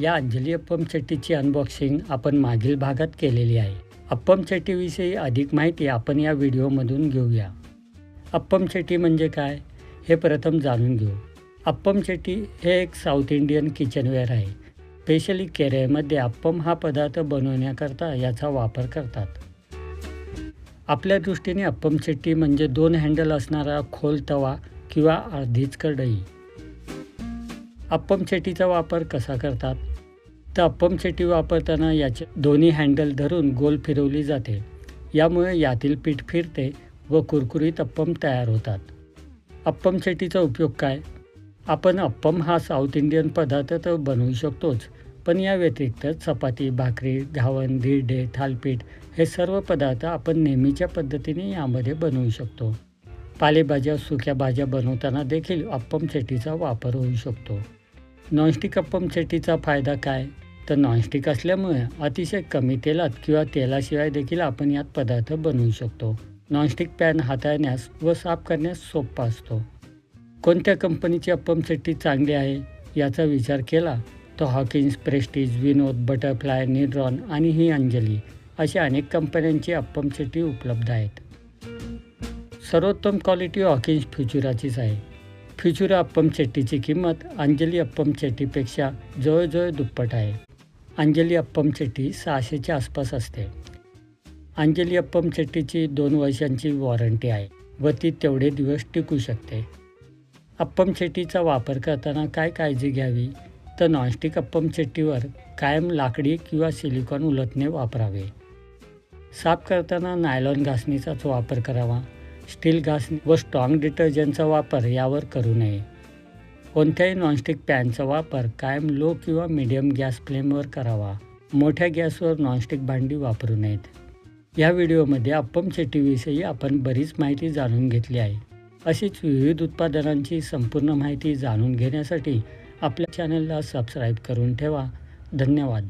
या अंजली अप्पम चट्टीची अनबॉक्सिंग आपण मागील भागात केलेली आहे. अप्पम चट्टीविषयी अधिक माहिती आपण या व्हिडिओमधून घेऊया. अप्पम चट्टी म्हणजे काय? हे प्रथम जाणून घेऊ. अप्पम चट्टी हे एक साऊथ इंडियन किचनवेअर आहे. स्पेशली केरळमध्ये अप्पम हा पदार्थ बनवण्याकरता याचा वापर करतात. आपल्या दृष्टीने अप्पम चट्टी म्हणजे दोन हँडल असणारा खोल तवा किंवा अर्धीच कढई. अप्पम चेटीचा वापर कसा करतात? तर अप्पम चट्टी वापरताना याचे दोन्ही हँडल धरून गोल फिरवली जाते. यामुळे यातील पीठ फिरते व कुरकुरीत अप्पम तयार होतात. अप्पम चेटीचा उपयोग काय? आपण अप्पम हा साऊथ इंडियन पदार्थ तर बनवू शकतोच पण या व्यतिरिक्त चपाती भाकरी घावण धिरडे थालपीठ हे सर्व पदार्थ आपण नेहमीच्या पद्धतीने यामध्ये बनवू शकतो. पालेभाज्या सुक्या भाज्या बनवताना देखील अप्पम चेटीचा वापर होऊ शकतो. नॉनस्टिक अप्पम चट्टीचा फायदा काय? तर नॉनस्टिक असल्यामुळे अतिशय कमी तेलात किंवा तेलाशिवाय देखील आपण यात पदार्थ बनवू शकतो. नॉनस्टिक पॅन हाताळण्यास व साफ करण्यास सोपा असतो. कोणत्या कंपनीची अप्पम चट्टी चांगली आहे? याचा विचार केला तर हॉकिन्स प्रेस्टीज विनोद बटरफ्लाय निड्रॉन आणि ही अंजली अशा अनेक कंपन्यांची अप्पम चट्टी उपलब्ध आहेत. सर्वोत्तम क्वालिटी हॉकिन्स फ्युचुराचीच आहे. फ्युचुरा अप्पम चेट्टीची किंमत अंजली अप्पम चेट्टीपेक्षा जवळजवळ दुप्पट आहे. अंजली अप्पम चेट्टी सहाशेच्या आसपास असते. अंजली अप्पम चेट्टीची दोन वर्षांची वॉरंटी आहे व ती तेवढे दिवस टिकू शकते. अप्पम चेट्टीचा वापर करताना काय काळजी घ्यावी? तर नॉनस्टिक अप्पम चेट्टीवर कायम लाकडी किंवा सिलिकॉन उलटणे वापरावे. साफ करताना नायलॉन घासणीचाच वापर करावा. स्टील घास व स्ट्रॉंग डिटर्जंटचा वापर यावर करू नये. कोणत्याही नॉनस्टिक पॅनचा वापर कायम लो किंवा मिडियम गॅस फ्लेमवर करावा. मोठ्या गॅसवर नॉनस्टिक भांडी वापरू नयेत. या व्हिडिओमध्ये अप्पम चेटीविषयी आपण बरीच माहिती जाणून घेतली आहे. अशीच विविध उत्पादनांची संपूर्ण माहिती जाणून घेण्यासाठी आपल्या चॅनलला सबस्क्राईब करून ठेवा. धन्यवाद.